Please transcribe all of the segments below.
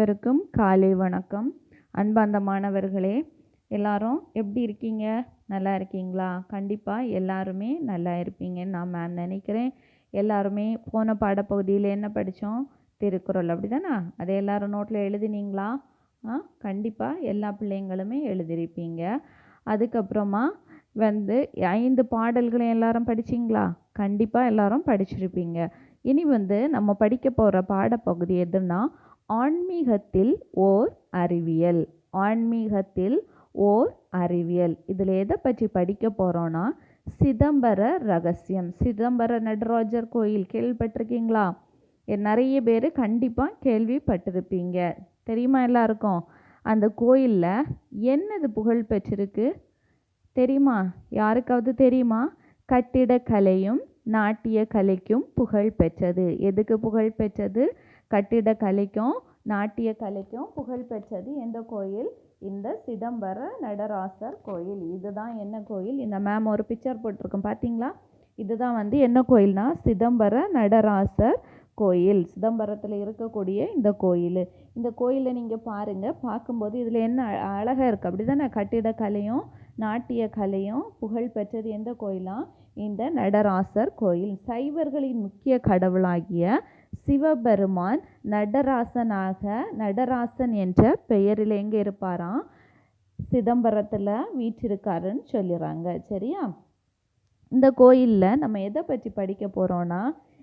அனைவருக்கும் காலை வணக்கம். அன்பார்ந்த மாணவர்களே எல்லாரும் எப்படி இருக்கீங்க? நல்லா இருக்கீங்களா? கண்டிப்பாக எல்லாருமே நல்லா இருப்பீங்கன்னு நான் மேம் நினைக்கிறேன். எல்லாருமே போன பாடப்பகுதியில் என்ன படித்தோம் திருக்குறள். அப்படி தானே அதை எல்லாரும் நோட்டில் எழுதினீங்களா? ஆ கண்டிப்பாக எல்லா பிள்ளைங்களுமே எழுதியிருப்பீங்க. அதுக்கப்புறமா வந்து ஐந்து பாடல்களை எல்லாரும் படிச்சிங்களா? கண்டிப்பாக எல்லாரும் படிச்சிருப்பீங்க. இனி வந்து நம்ம படிக்க போகிற பாடப்பகுதி எதுன்னா ஆன்மீகத்தில் ஓர் அறிவியல். ஆன்மீகத்தில் ஓர் அறிவியல். இதில் எதை பற்றி படிக்க போகிறோன்னா சிதம்பர ரகசியம். சிதம்பர நடராஜர் கோயில் கேள்விப்பட்டிருக்கீங்களா? நிறைய பேர் கண்டிப்பாக கேள்விப்பட்டிருப்பீங்க. தெரியுமா எல்லாருக்கும்? அந்த கோயிலில் என்னது புகழ் பெற்றிருக்கு? தெரியுமா? யாருக்காவது தெரியுமா? கட்டிடக்கலையும் நாட்டிய கலைக்கும் புகழ் பெற்றது. எதுக்கு புகழ் பெற்றது? கட்டிடக்கலைக்கும் நாட்டிய கலைக்கும் புகழ் பெற்றது எந்த கோயில்? இந்த சிதம்பர நடராசர் கோயில். இதுதான் என்ன கோயில்? இந்த மேம் ஒரு பிக்சர் போட்டிருக்கோம். பார்த்தீங்களா இதுதான் வந்து என்ன கோயில்னா சிதம்பர நடராசர் கோயில். சிதம்பரத்தில் இருக்கக்கூடிய இந்த கோயில். இந்த கோயிலை நீங்கள் பாருங்கள் பார்க்கும்போது இதில் என்ன அழகாக இருக்குது அப்படி தானே கட்டிடக்கலையும் நாட்டிய கலையும் புகழ் பெற்றது எந்த கோயிலாம் இந்த நடராசர் கோயில். சைவர்களின் முக்கிய கடவுளாகிய சிவபெருமான் நடராசனாக நடராசன் என்ற பெயரில் எங்கே இருப்பாராம்? சிதம்பரத்தில் வீற்றிருக்காருன்னு சொல்லிடுறாங்க சரியா? இந்த கோயிலில் நம்ம எதை பற்றி படிக்க போகிறோன்னா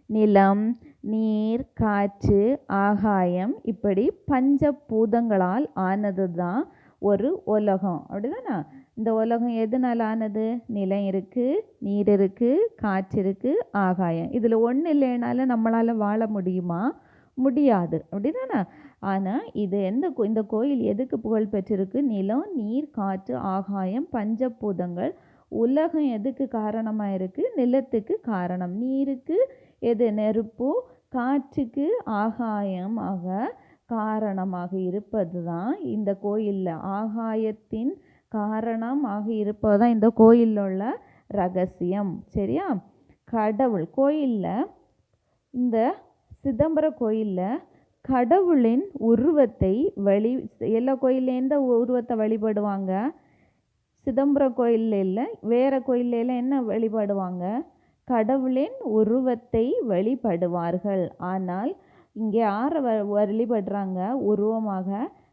நிலம் நீர் காற்று ஆகாயம் இப்படி பஞ்சபூதங்களால் ஆனது தான் ஒரு உலகம். அப்படிதானா? இந்த உலகம் எதனால் ஆனது நிலம் இருக்குது நீர் இருக்குது காற்று இருக்குது ஆகாயம். இதில் ஒன்று இல்லைனாலும் நம்மளால் வாழ முடியுமா? முடியாது. அப்படிதானே? ஆனால் இது எந்த கோ- இந்த கோயில் எதுக்கு புகழ் பெற்றிருக்கு? நிலம் நீர் காற்று ஆகாயம் பஞ்சபூதங்கள். உலகம் எதுக்கு காரணமாக இருக்குது நிலத்துக்கு காரணம். நீருக்கு எது? நெருப்பு காற்றுக்கு ஆகாயமாக காரணமாக இருப்பது தான் இந்த கோயிலில். ஆகாயத்தின் காரணமாக இருப்பது தான் இந்த கோயிலில் உள்ள ரகசியம். சரியா? கடவுள். கோயிலில் இந்த சிதம்பர கோயிலில் கடவுளின் உருவத்தை வழி எல்லா கோயில்ல எந்த உருவத்தை வழிபடுவாங்க? சிதம்பர கோயில்ல இல்லை வேறு கோயில்ல என்ன வழிபடுவாங்க? கடவுளின் உருவத்தை வழிபடுவார்கள். ஆனால் இங்கே யாரை வ வழிபடுறாங்க? உருவமாக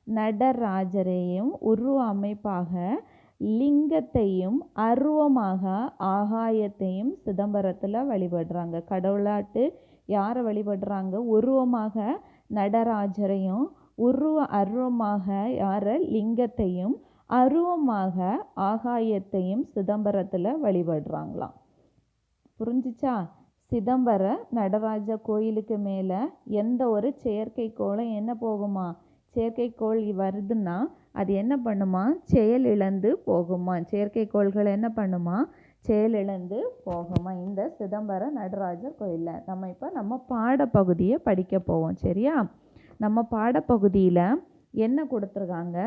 நடராஜரையும் உருவ அமைப்பாக லிங்கத்தையும் அருவமாக ஆகாயத்தையும் சிதம்பரத்தில் வழிபடுறாங்க. கடவுளாட்டு யாரை வழிபடுறாங்க? உருவமாக நடராஜரையும் உருவ அருவமாக யாரை? லிங்கத்தையும் அருவமாக ஆகாயத்தையும் சிதம்பரத்தில் வழிபடுறாங்களாம். புரிஞ்சிச்சா? சிதம்பர நடராஜ கோயிலுக்கு மேலே எந்த ஒரு செயற்கைக்கோளும் என்ன போகுமா? செயற்கைக்கோள் வருதுன்னா அது என்ன பண்ணுமா? செயல் இழந்து போகுமா? செயற்கைக்கோள்கள் என்ன பண்ணுமா? செயல் இழந்து போகுமா? இந்த சிதம்பர நடராஜர் கோயிலில் நம்ம இப்போ நம்ம பாடப்பகுதியை படிக்க போவோம் சரியா? நம்ம பாடப்பகுதியில் என்ன கொடுத்துருக்காங்க?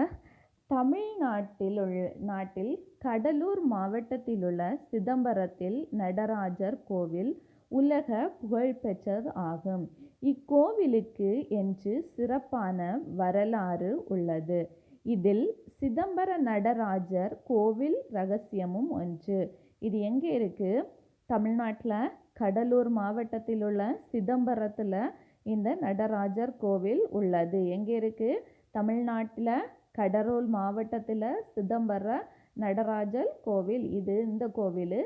தமிழ்நாட்டில் உள்ள நாட்டில் கடலூர் மாவட்டத்தில் உள்ள சிதம்பரத்தில் நடராஜர் கோவில் உலக புகழ்பெற்றது ஆகும். இக்கோவிலுக்கு என்று சிறப்பான வரலாறு உள்ளது. இதில் சிதம்பர நடராஜர் கோவில் ரகசியமும் ஒன்று. இது எங்கே இருக்குது தமிழ்நாட்டில் கடலூர் மாவட்டத்தில் உள்ள சிதம்பரத்தில் இந்த நடராஜர் கோவில் உள்ளது. எங்கே இருக்குது தமிழ்நாட்டில் கடலூர் மாவட்டத்தில் சிதம்பர நடராஜர் கோவில். இது இந்த கோவில்.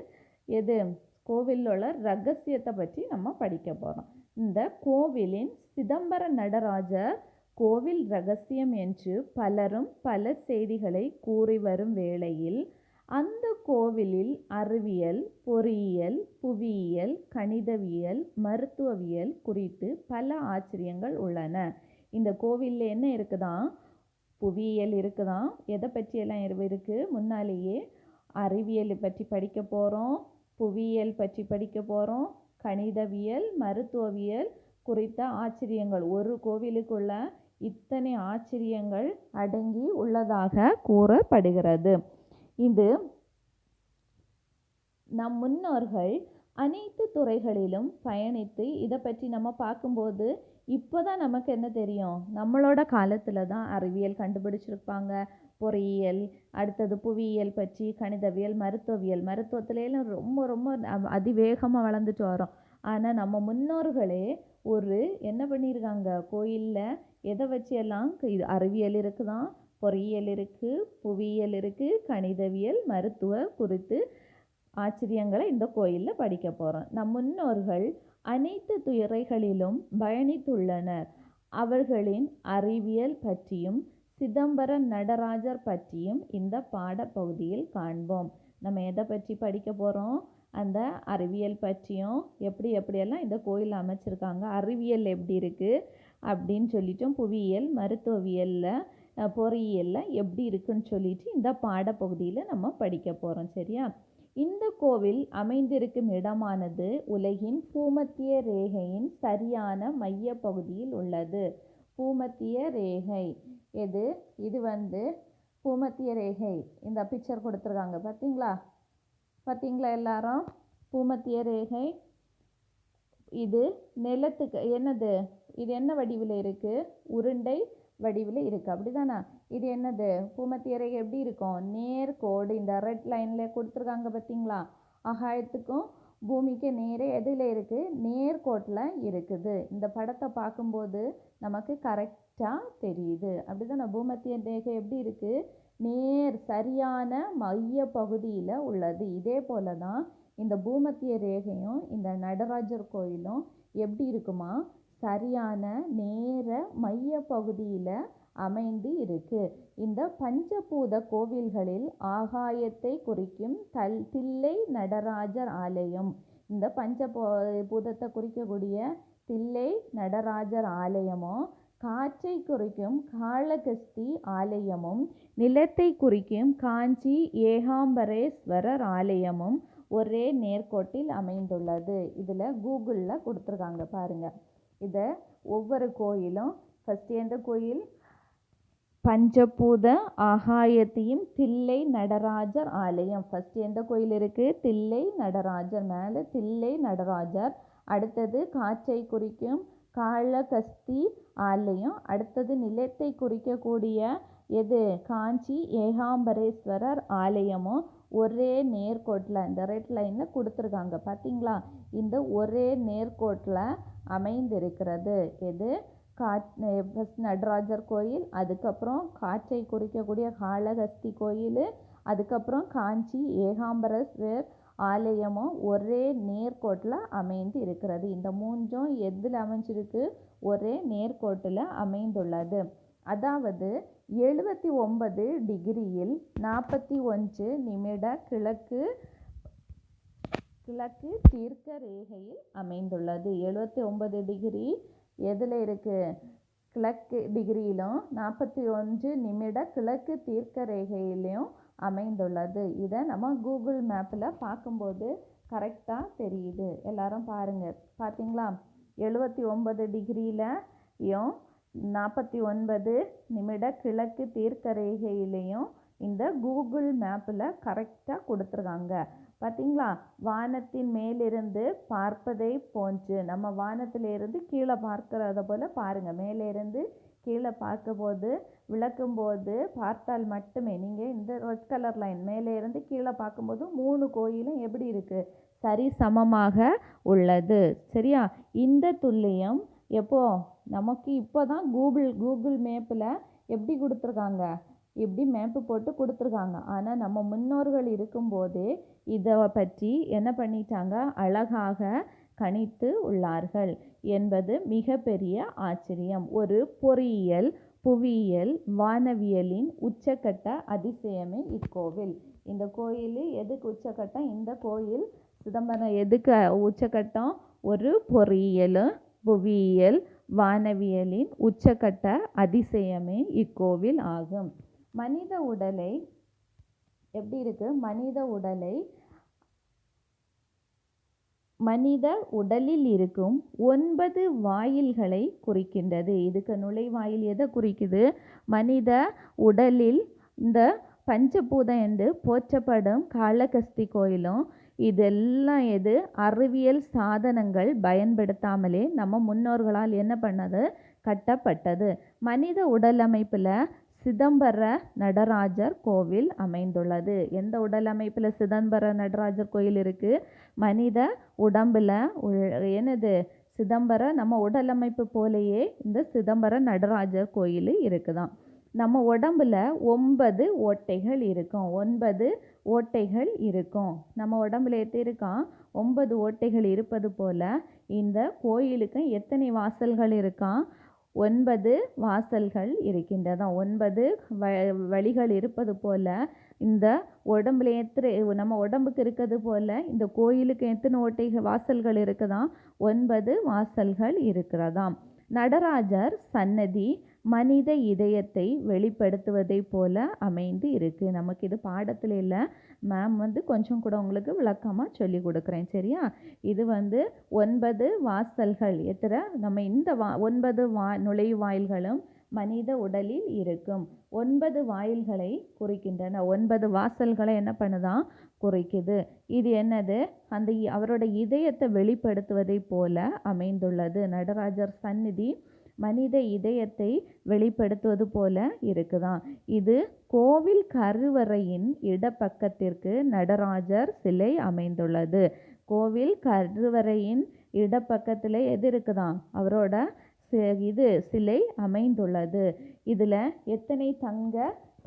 எது? கோவிலில் உள்ள ரகசியத்தை பற்றி நம்ம படிக்க போகிறோம் இந்த கோவிலின் சிதம்பர நடராஜர் கோவில் ரகசியம் என்று பலரும் பல செய்திகளை கூறி வரும் வேளையில் அந்த கோவிலில் அறிவியல் பொறியியல் புவியியல் கணிதவியல் மருத்துவவியல் குறித்து பல ஆச்சரியங்கள் உள்ளன. இந்த கோவிலில் என்ன இருக்குதான் புவியியல் இருக்குதான் எதை பற்றியெல்லாம் இருக்குது முன்னாலேயே அறிவியலை பற்றி படிக்க போகிறோம் புவியியல் பற்றி படிக்க போகிறோம் கணிதவியல் மருத்துவவியல் குறித்த ஆச்சரியங்கள். ஒரு கோவிலுக்குள்ள இத்தனை ஆச்சரியங்கள் அடங்கி உள்ளதாக கூறப்படுகிறது. இது நம் முன்னோர்கள் அனைத்து துறைகளிலும் பயணித்து இதை பற்றி நம்ம பார்க்கும்போது இப்போ தான் நமக்கு என்ன தெரியும்? நம்மளோட காலத்தில் தான் அறிவியல் கண்டுபிடிச்சிருப்பாங்க. பொறியியல் அடுத்தது புவியியல் பற்றி கணிதவியல் மருத்துவவியல். மருத்துவத்துலேயும் ரொம்ப ரொம்ப அதிவேகமாக வளர்ந்துட்டு வரோம். ஆனால் நம்ம முன்னோர்களே ஒரு என்ன பண்ணியிருக்காங்க கோயிலில் எதை வச்சு எல்லாம் இது அறிவியல் இருக்குதான் பொறியியல் இருக்குது புவியியல் இருக்குது கணிதவியல் மருத்துவ குறித்து ஆச்சரியங்களை இந்த கோயிலில் படிக்க போகிறோம் நம் முன்னோர்கள் அனைத்து துறைகளிலும் பயணித்துள்ளனர். அவர்களின் அறிவியல் பற்றியும் சிதம்பரம் நடராஜர் பற்றியும் இந்த பாடப்பகுதியில் காண்போம். நம்ம எதை பற்றி படிக்க போகிறோம் அந்த அறிவியல் பற்றியும் எப்படி எப்படியெல்லாம் இந்த கோயில் அமைச்சிருக்காங்க அறிவியல் எப்படி இருக்குது அப்படின்னு சொல்லிட்டும் புவியியல் மருத்துவவியலில் பொறியியலில் எப்படி இருக்குன்னு சொல்லிட்டு இந்த பாடப்பகுதியில் நம்ம படிக்க போகிறோம் சரியா? இந்த கோவில் அமைந்திருக்கும் இடமானது உலகின் பூமத்திய ரேகையின் சரியான மைய பகுதியில் உள்ளது. பூமத்திய ரேகை. எது? இது வந்து பூமத்திய ரேகை. இந்த பிக்சர் கொடுத்துருக்காங்க. பார்த்தீங்களா? பார்த்தீங்களா எல்லாரும்? பூமத்திய ரேகை. இது நிலத்துக்கு என்னது? இது என்ன வடிவில் இருக்குது உருண்டை வடிவில் இருக்குது அப்படிதானே? இது என்னது? பூமத்திய ரேகை எப்படி இருக்கும்? நேர் கோடு. இந்த ரெட் லைனில் கொடுத்துருக்காங்க பார்த்தீங்களா? ஆகாயத்துக்கும் பூமிக்கு நேரே எதில் இருக்குது நேர்கோட்டில் இருக்குது. இந்த படத்தை பார்க்கும்போது நமக்கு கரெக்டாக தெரியுது. அப்படிதானே? பூமத்திய ரேகை எப்படி இருக்குது நேர் சரியான மைய பகுதியில் உள்ளது. இதே போல தான் இந்த பூமத்திய ரேகையும் இந்த நடராஜர் கோயிலும் எப்படி இருக்குமா? சரியான நேர மைய பகுதியில் அமைந்து இருக்கு. இந்த பஞ்சபூத கோவில்களில் ஆகாயத்தை குறிக்கும் தல் தில்லை நடராஜர் ஆலயம். இந்த பஞ்ச பூதத்தை குறிக்கக்கூடிய தில்லை நடராஜர் ஆலயமும் காற்றை குறிக்கும் காளகஸ்தி ஆலயமும் நிலத்தை குறிக்கும் காஞ்சி ஏகாம்பரேஸ்வரர் ஆலயமும் ஒரே நேர்கோட்டில் அமைந்துள்ளது. இதில் கூகுளில் கொடுத்துருக்காங்க பாருங்கள் இதை ஒவ்வொரு கோயிலும் ஃபஸ்ட்டு எந்த கோயில் பஞ்சபூத ஆகாயத்தையும் தில்லை நடராஜர் ஆலயம். ஃபஸ்ட்டு எந்த கோயில் இருக்குது தில்லை நடராஜர் மேலே தில்லை நடராஜர். அடுத்தது காற்றை குறிக்கும் காளகஸ்தி ஆலயம். அடுத்தது நிலத்தை குறிக்கக்கூடிய எது? காஞ்சி ஏகாம்பரேஸ்வரர் ஆலயமும் ஒரே நேர்கோட்டில். இந்த ரெட் லைனில் கொடுத்துருக்காங்க. பார்த்தீங்களா இந்த ஒரே நேர்கோட்டில் அமைந்திருக்கிறது. எது? காட் ஃபஸ்ட் நடராஜர் கோயில் அதுக்கப்புறம் காற்றை குறிக்கக்கூடிய காளஹஸ்தி கோயில் அதுக்கப்புறம் காஞ்சி ஏகாம்பரஸ்வர் ஆலயமும் ஒரே நேர்கோட்டில் அமைந்து இருக்கிறது. இந்த மூன்றும் எதில் அமைஞ்சிருக்கு? ஒரே நேர்கோட்டில் அமைந்துள்ளது. அதாவது எழுபத்தி ஒன்பது டிகிரியில் நாற்பத்தி ஒன்று நிமிட கிழக்கு கிழக்கு தீர்க்க ரேகையில் அமைந்துள்ளது. எழுபத்தி ஒன்பது டிகிரி எதில் இருக்குது கிழக்கு டிகிரியிலும் நாற்பத்தி ஒன்று நிமிட கிழக்கு தீர்க்க ரேகையிலையும் அமைந்துள்ளது. இதை நம்ம கூகுள் மேப்பில் பார்க்கும்போது கரெக்டாக தெரியுது. எல்லாரும் பாருங்கள் பார்த்தீங்களா எழுபத்தி ஒன்பது டிகிரியிலையும் நாற்பத்தி ஒன்பது நிமிட கிழக்கு தீர்க்க ரேகையிலையும் இந்த கூகுள் மேப்பில் கரெக்டாக கொடுத்துருக்காங்க. பார்த்தீங்களா வானத்தின் மேலிருந்து பார்ப்பதை போன்று நம்ம வானத்திலிருந்து கீழே பார்க்கறத போல் பாருங்கள் மேலிருந்து கீழே பார்க்கும்போது விளக்கும்போது பார்த்தால் மட்டுமே. நீங்கள் இந்த ரெட் கலர் லைன் மேலே இருந்து கீழே பார்க்கும்போது மூணு கோயிலும் எப்படி இருக்குது சரி சமமாக உள்ளது. சரியா? இந்த துல்லியம் எப்போ? நமக்கு இப்போ தான் கூகுள் கூகுள் மேப்பில் எப்படி கொடுத்துருக்காங்க? இப்படி மேப்பு போட்டு கொடுத்துருக்காங்க. ஆனால் நம்ம முன்னோர்கள் இருக்கும்போதே இதை பற்றி என்ன பண்ணிட்டாங்க? அழகாக கணித்து உள்ளார்கள் என்பது மிகப்பெரிய ஆச்சரியம். ஒரு பொறியியல் புவியியல் வானவியலின் உச்சக்கட்ட அதிசயமே இக்கோவில். இந்த கோயில் எதுக்கு உச்சக்கட்டம்? இந்த கோயில் சிதம்பரம் எதுக்கு உச்சக்கட்டம்? ஒரு பொறியியல் புவியியல் வானவியலின் உச்சக்கட்ட அதிசயமே இக்கோவில் ஆகும். மனித உடலை எப்படி இருக்கு? மனித உடலை மனித உடலில் இருக்கும் ஒன்பது வாயில்களை குறிக்கின்றது. இதுக்கு நுழைவாயில் எதை குறிக்குது? மனித உடலில் இந்த பஞ்சபூதம் என்று போற்றப்படும் காளகஸ்தி கோயிலும் இதெல்லாம் எது? அறிவியல் சாதனங்கள் பயன்படுத்தாமலே நம்ம முன்னோர்களால் என்ன பண்ணது? கட்டப்பட்டது. மனித உடலமைப்பில் சிதம்பர நடராஜர் கோவில் அமைந்துள்ளது. எந்த உடலமைப்பில் சிதம்பர நடராஜர் கோயில் இருக்குது மனித உடம்பில் என்னது? சிதம்பர நம்ம உடலமைப்பு போலேயே இந்த சிதம்பர நடராஜர் கோயில் இருக்குதான். நம்ம உடம்புல ஒன்பது ஓட்டைகள் இருக்கும். ஒன்பது ஓட்டைகள் இருக்கும். நம்ம உடம்புல எத்தனை இருக்கான் ஒன்பது ஓட்டைகள் இருப்பது போல் இந்த கோயிலுக்கு எத்தனை வாசல்கள் இருக்கான் ஒன்பது வாசல்கள் இருக்கின்றதாம் ஒன்பது வ வழிகள் இருப்பது போல் இந்த உடம்புல எத்தனை நம்ம உடம்புக்கு இருக்கிறது போல் இந்த கோயிலுக்கு எத்தனை ஓட்டைகள் வாசல்கள் இருக்குதாம் ஒன்பது வாசல்கள் இருக்கிறதாம். நடராஜர் சன்னதி மனித இதயத்தை வெளிப்படுத்துவதைப் போல அமைந்து இருக்கு. நமக்கு இது பாடத்தில் இல்லை. மேம் வந்து கொஞ்சம் கூட உங்களுக்கு விளக்கமாக சொல்லி கொடுக்குறேன். சரியா? இது வந்து ஒன்பது வாசல்கள். எத்தனை? நம்ம இந்த வா ஒன்பது வா நுழைவாயில்களும் மனித உடலில் இருக்கும். ஒன்பது வாயில்களை குறிக்கின்றன. ஒன்பது வாசல்களை என்ன பண்ணுதான் குறிக்குது. இது என்னது? அந்த இ- அவரோட இதயத்தை வெளிப்படுத்துவதைப் போல அமைந்துள்ளது. நடராஜர் சந்நிதி மனித இதயத்தை வெளிப்படுத்துவது போல இருக்குதாம். இது கோவில் கருவறையின் இடப்பக்கத்திற்கு நடராஜர் சிலை அமைந்துள்ளது. கோவில் கருவறையின் இடப்பக்கத்தில் எது இருக்குதாம்? அவரோட இது சிலை அமைந்துள்ளது. இதில் எத்தனை தங்க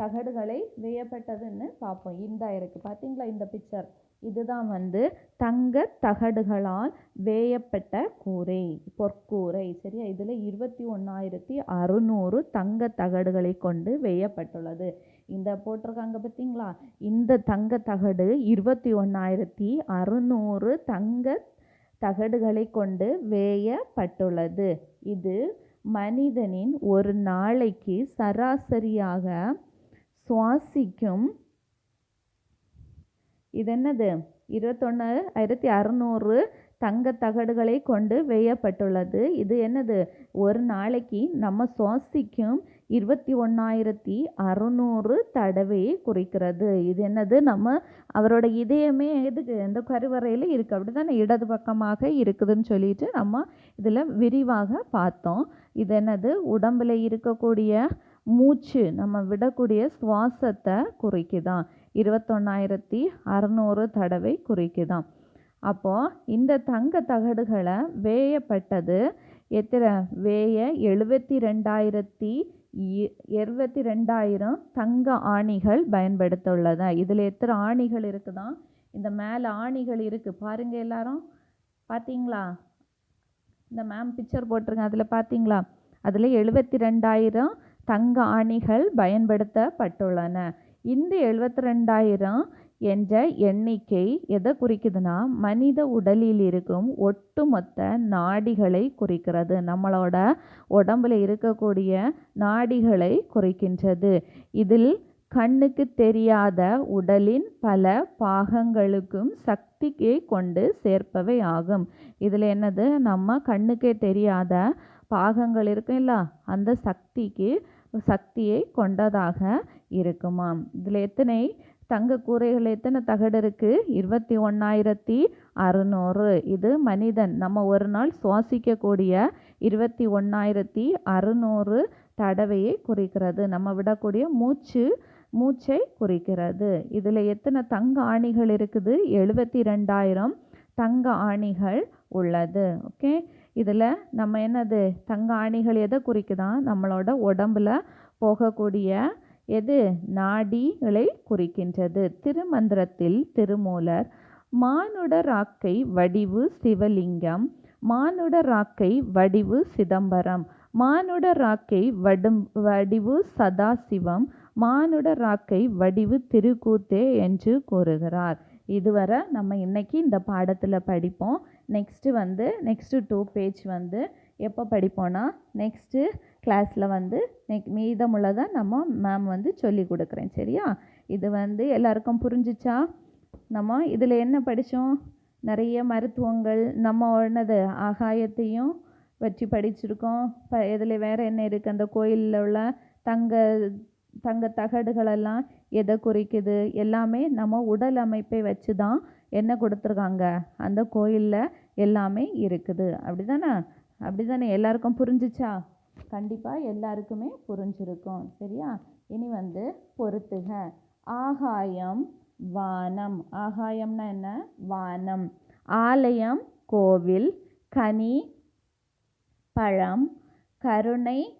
தகடுகளை வேயப்பட்டதுன்னு பார்ப்போம். இந்த இருக்குது பார்த்தீங்களா இந்த பிக்சர் இதுதான் வந்து தங்க தகடுகளால் வேயப்பட்ட கூரை பொற்கூரை சரியா? இதில் இருபத்தி ஒன்றாயிரத்தி அறுநூறு தங்க தகடுகளை கொண்டு வேயப்பட்டுள்ளது. இந்த போட்டிருக்காங்க பார்த்தீங்களா இந்த தங்க தகடு இருபத்தி ஒன்றாயிரத்தி அறுநூறு தங்க தகடுகளை கொண்டு வேயப்பட்டுள்ளது. இது மனிதனின் ஒரு நாளைக்கு சராசரியாக சுவாசிக்கும் இது என்னது இருபத்தொன்று ஆயிரத்தி அறநூறு தங்க தகடுகளை கொண்டு வேயப்பட்டுள்ளது. இது என்னது? ஒரு நாளைக்கு நம்ம சுவாசிக்கும் இருபத்தி ஒன்றாயிரத்தி அறுநூறு தடவையை குறிக்கிறது. இது என்னது? நம்ம அவரோட இதயமே எதுக்கு? இந்த கருவறையில் இருக்குது அப்படி தானே இடது பக்கமாக இருக்குதுன்னு சொல்லிட்டு நம்ம இதில் விரிவாக பார்த்தோம். இது என்னது? உடம்பில் இருக்கக்கூடிய மூச்சு நம்ம விடக்கூடிய சுவாசத்தை குறிக்குதான். இருபத்தொன்னாயிரத்தி அறநூறு தடவை குறிக்குதாம் அப்போது இந்த தங்க தகடுகளை வேயப்பட்டது எத்தனை? வேய எழுபத்தி ரெண்டாயிரத்தி இருபத்தி ரெண்டாயிரம் தங்க ஆணிகள் பயன்படுத்த இதில் எத்தனை ஆணிகள் இருக்குதான் இந்த மேலே ஆணிகள் இருக்குது பாருங்கள் எல்லாரும். பார்த்தீங்களா இந்த மேம் பிக்சர் போட்டிருங்க அதில் பார்த்தீங்களா அதில் எழுபத்தி ரெண்டாயிரம் தங்க ஆணிகள் பயன்படுத்தப்பட்டுள்ளன. இந்த எழுபத்தி ரெண்டாயிரம் என்ற எண்ணிக்கை எதை குறிக்குதுன்னா மனித உடலில் இருக்கும் ஒட்டுமொத்த நாடிகளை குறிக்கிறது. நம்மளோட உடம்புல இருக்கக்கூடிய நாடிகளை குறிக்கின்றது. இதில் கண்ணுக்கு தெரியாத உடலின் பல பாகங்களுக்கும் சக்தியை கொண்டு சேர்ப்பவை ஆகும். இதில் என்னது? நம்ம கண்ணுக்கே தெரியாத பாகங்கள் இருக்குல்ல அந்த சக்திக்கு சக்தியை கொண்டதாக இருக்குமாம். இதில் எத்தனை? தங்க கூரைகள் எத்தனை தகடு இருக்குது இருபத்தி ஒன்றாயிரத்தி அறுநூறு. இது மனிதன். நம்ம ஒரு நாள் சுவாசிக்கக்கூடிய இருபத்தி ஒன்றாயிரத்தி அறுநூறு தடவையை குறிக்கிறது. நம்ம விடக்கூடிய மூச்சு மூச்சை குறிக்கிறது. இதில் எத்தனை தங்க ஆணிகள் இருக்குது? எழுபத்தி ரெண்டாயிரம் தங்க ஆணிகள் உள்ளது. ஓகே? இதில் நம்ம என்னது? தங்க ஆணிகள் எதை குறிக்குதான்? நம்மளோட உடம்புல போகக்கூடிய எது? நாடிகளை குறிக்கின்றது. திருமந்திரத்தில் திருமூலர் மானுட ராக்கை வடிவு சிவலிங்கம் மானுட ராக்கை வடிவு சிதம்பரம் மானுட ராக்கை வடும் வடிவு சதாசிவம் மானுட ராக்கை வடிவு திருக்கூத்தே என்று கூறுகிறார். இதுவரை நம்ம இன்னைக்கு இந்த பாடத்தில் படிப்போம். நெக்ஸ்ட்டு வந்து நெக்ஸ்ட்டு டூ பேஜ் வந்து எப்போ படிப்போம்னா நெக்ஸ்ட்டு கிளாஸில் வந்து நெக் மீதமுள்ளதை நம்ம மேம் வந்து சொல்லி கொடுக்குறேன் சரியா? இது வந்து எல்லாருக்கும் புரிஞ்சிச்சா? நம்ம இதில் என்ன படித்தோம் நிறைய மருத்துவங்கள் நம்ம என்னது ஆகாயத்தையும் வச்சு படிச்சிருக்கோம். இப்போ இதில் வேறு என்ன இருக்குது அந்த கோயிலில் உள்ள தங்க தங்க தகடுகளெல்லாம் எதை குறிக்குது? எல்லாமே நம்ம உடல் அமைப்பை வச்சு தான் என்ன கொடுத்துருக்காங்க? அந்த கோயிலில் எல்லாமே இருக்குது. அப்படி தானே அப்படி தானே எல்லாருக்கும் புரிஞ்சிச்சா? கண்டிப்பாக எல்லாருக்குமே புரிஞ்சிருக்கும். சரியா? இனி வந்து பொறுத்துக ஆகாயம் வானம். ஆகாயம்னா என்ன? வானம். ஆலயம் கோவில். கனி பழம். கருணை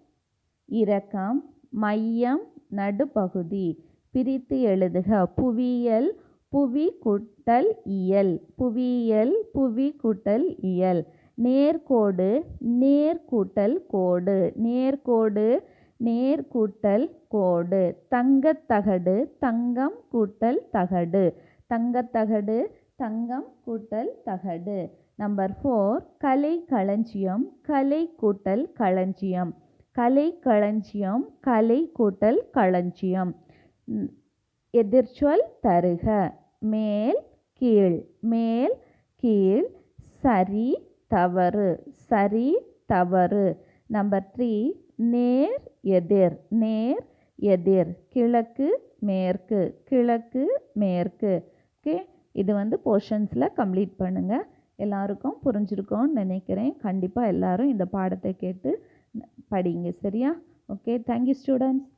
இரக்கம். மையம் நடுப்பகுதி. பிரித்து எழுதுக. புவியியல் புவி கூட்டல் இயல். புவியியல் புவி கூட்டல் இயல். நேர்கோடு நேர்கூட்டல் கோடு. நேர்கோடு நேர்கூட்டல் கோடு. தங்கத்தகடு தங்கம் கூட்டல் தகடு. தங்கத்தகடு தங்கம் கூட்டல் தகடு. நம்பர் ஃபோர் கலை களஞ்சியம் கலை கூட்டல் களஞ்சியம். கலை களஞ்சியம் கலை கூட்டல் களஞ்சியம். எதிர்ச்சொல் தருக. மேல் கீழ் மேல் கீழ் சரி தவறு. சரி தவறு. நம்பர் த்ரீ நேர் எதிர். நேர் எதிர். கிழக்கு மேற்கு. கிழக்கு மேற்கு. ஓகே இது வந்து போர்ஷன்ஸில் கம்ப்ளீட் பண்ணுங்கள் எல்லாருக்கும் புரிஞ்சிருக்கோன்னு நினைக்கிறேன். கண்டிப்பாக எல்லாரும் இந்த பாடத்தை கேட்டு படிங்க. சரியா? Okay thank you students